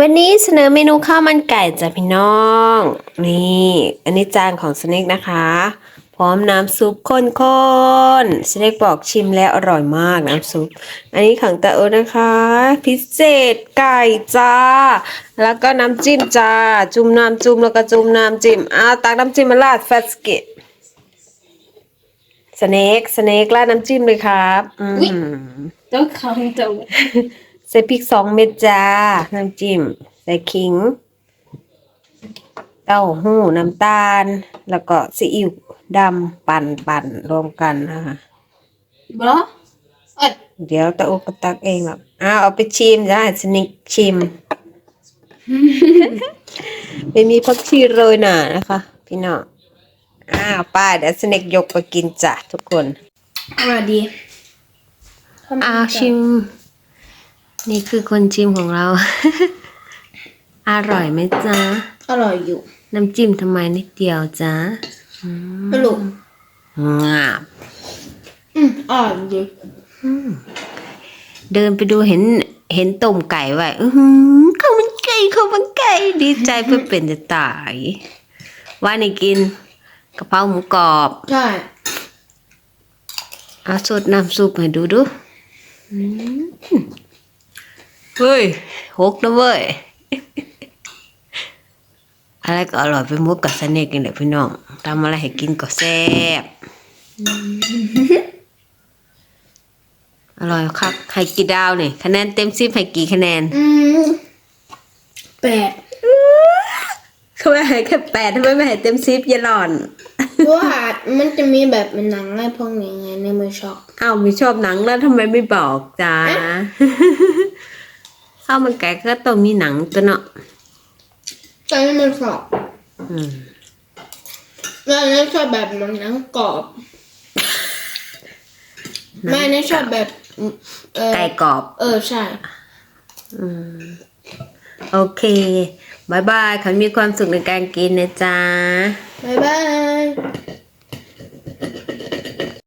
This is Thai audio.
วันนี้เสนอเมนูข้าวมันไก่จ้ะพี่น้อง นี่ อันนี้จานของสเน็กนะคะ พร้อมน้ำซุปข้นๆสเน็กบอกชิมแล้วอร่อยมากน้ำซุป อันนี้ของตาโอนะคะ พิเศษไก่จ้า แล้วก็น้ำจิ้มจ้า จุ่มน้ำจุ่มแล้วก็จุ่มน้ำจิ้มอ้าวตักน้ำจิ้มมาราดแฟสเกตสเน็กสเน็กราดน้ำจิ้มเลยครับ อืมต้องเขาจ ใส่พริกสองเม็ดจ้า น้ำจิ้ม ใส่ขิง เต้าหู้น้ำตาล แล้วก็ซีอิ๊วดำปั่นปั่นรวมกันนะคะบล็อเอ้ยเดี๋ยวตะอุกก็ตักเองแบบอ้าวเอาไปชิมจ้าสนิกชิม ไม่มีผักชีโรยหน่านะคะ พี่น้องอ้าวป้าเดี๋ยวสนิกยกไปกินจ้ะทุกคนอร่อยดีอ้าวชิม นี่คือคนชิมของเรา อร่อยไหมจ๊ะ อร่อยอยู่ น้ำจิ้มทำไมนิดเดียวจ๊ะไม่รู้งาบอืมอร่อยดีเดินไปดูเห็นเห็นต้มไก่ไว้อือหือข้าวมันไก่ข้าวมันไก่ดีใจเพื่อเป็นจะตาย ว่านี่กินกะเพราหมูกรอบ ใช่เอาสดน้ำซุปให้ดูดูอืม เฮ้ยหกนะเว้ย อะไรก็อร่อยไปหมดกับสเน็กนี่แหละพี่น้องทำอะไรให้กินก็แซ่บอร่อยครับให้กี่ดาวนี่คะแนนเต็มสิบให้กี่คะแนนอืมแปดทำไมให้แค่แปดทำไมไม่ให้เต็มสิบอย่าหล่อนเพราะว่ามันจะมีแบบเป็นหนังอะไรพวกนี้ไงในมือช็อกอ้าวไม่ชอบหนังแล้วทำไมไม่บอกจ้า ข้าวมันไก่ก็ต้องมีหนังตัวเนาะแต่ในมือช็อกอืมแล้วอันนี้ชอบแบบมันหนังกรอบแม่นี่ชอบแบบเออไก่กรอบ เออใช่โอเคบายบายขอให้มีความสุขในการกินนะจ๊ะ บ๊ายบาย